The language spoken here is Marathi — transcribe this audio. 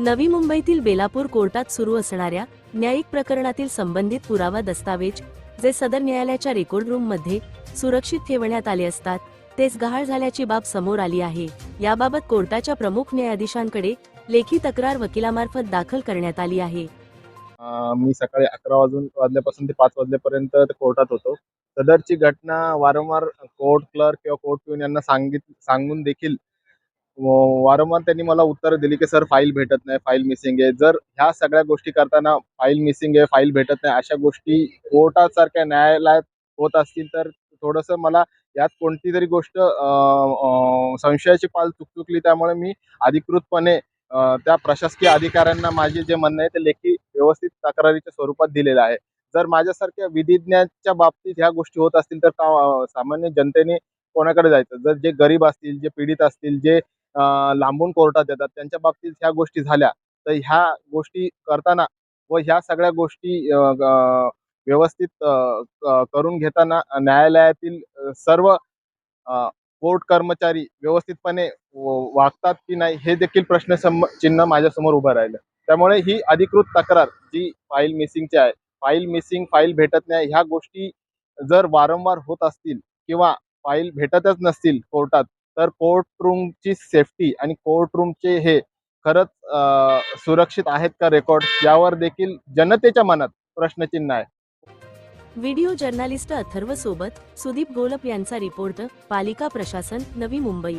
नवी मुंबईतील बेलापूर कोर्टात सुरू असणाऱ्या न्यायिक प्रकरणातील संबंधित पुरावा दस्तावेज जे सदर न्यायालयाच्या रेकॉर्ड रूममध्ये सुरक्षित ठेवण्यात आले असतात तेच गहाळ झाल्याची बाब समोर आली आहे. याबाबत कोर्टाच्या प्रमुख न्यायाधीशांकडे लेखी तक्रार वकिलामार्फत दाखल करण्यात आली आहे. मी सकाळी अकरा वाजून वाजल्यापासून ते पाच वाजल्यापर्यंत कोर्टात होतो. सदरची घटना वारंवार कोर्ट क्लर्क किंवा कोर्ट पिऊन यांना सांगित सांगून देखील वारंवार त्यांनी मला उत्तर दिली की सर फाईल भेटत नाही फाईल मिसिंग आहे. जर ह्या सगळ्या गोष्टी करताना फाईल मिसिंग आहे फाईल भेटत नाही अशा गोष्टी कोर्टासारख्या न्यायालयात होत असतील तर थोडंसं मला यात कोणती तरी गोष्ट संशयाची पाल चुकचुकली त्यामुळे मी अधिकृतपणे त्या प्रशासकीय अधिकाऱ्यांना माझे जे म्हणणं आहे ते लेखी व्यवस्थित तक्रारीच्या स्वरूपात दिलेलं आहे. जर माझ्यासारख्या विधिज्ञाच्या बाबतीत ह्या गोष्टी होत असतील तर का- सामान्य जनतेने कोणाकडे जायचं? जर जे गरीब असतील जे पीडित असतील जे लांबून कोर्टात येतात. त्यांच्या बाबतीत ह्या गोष्टी झाल्या. तर ह्या गोष्टी करताना व ह्या सगळ्या गोष्टी व्यवस्थित करून घेताना न्यायालयातील सर्व कोर्ट कर्मचारी व्यवस्थितपणे वागतात की नाही हे देखील प्रश्न चिन्ह माझ्यासमोर उभं राहिलं. त्यामुळे ही अधिकृत तक्रार जी फाईल मिसिंगची आहे फाईल मिसिंग फाईल भेटत नाही ह्या गोष्टी जर वारंवार होत असतील किंवा फाईल भेटतच नसतील कोर्टात तर कोर्ट रूमची सेफ्टी आणि कोर्ट रूमचे हे खरंच सुरक्षित आहेत का रेकॉर्ड यावर देखील जनतेच्या मनात प्रश्नचिन्ह आहे. व्हिडिओ जर्नालिस्ट अथर्व सोबत सुदीप गोलप यांचा रिपोर्ट पालिका प्रशासन नवी मुंबई.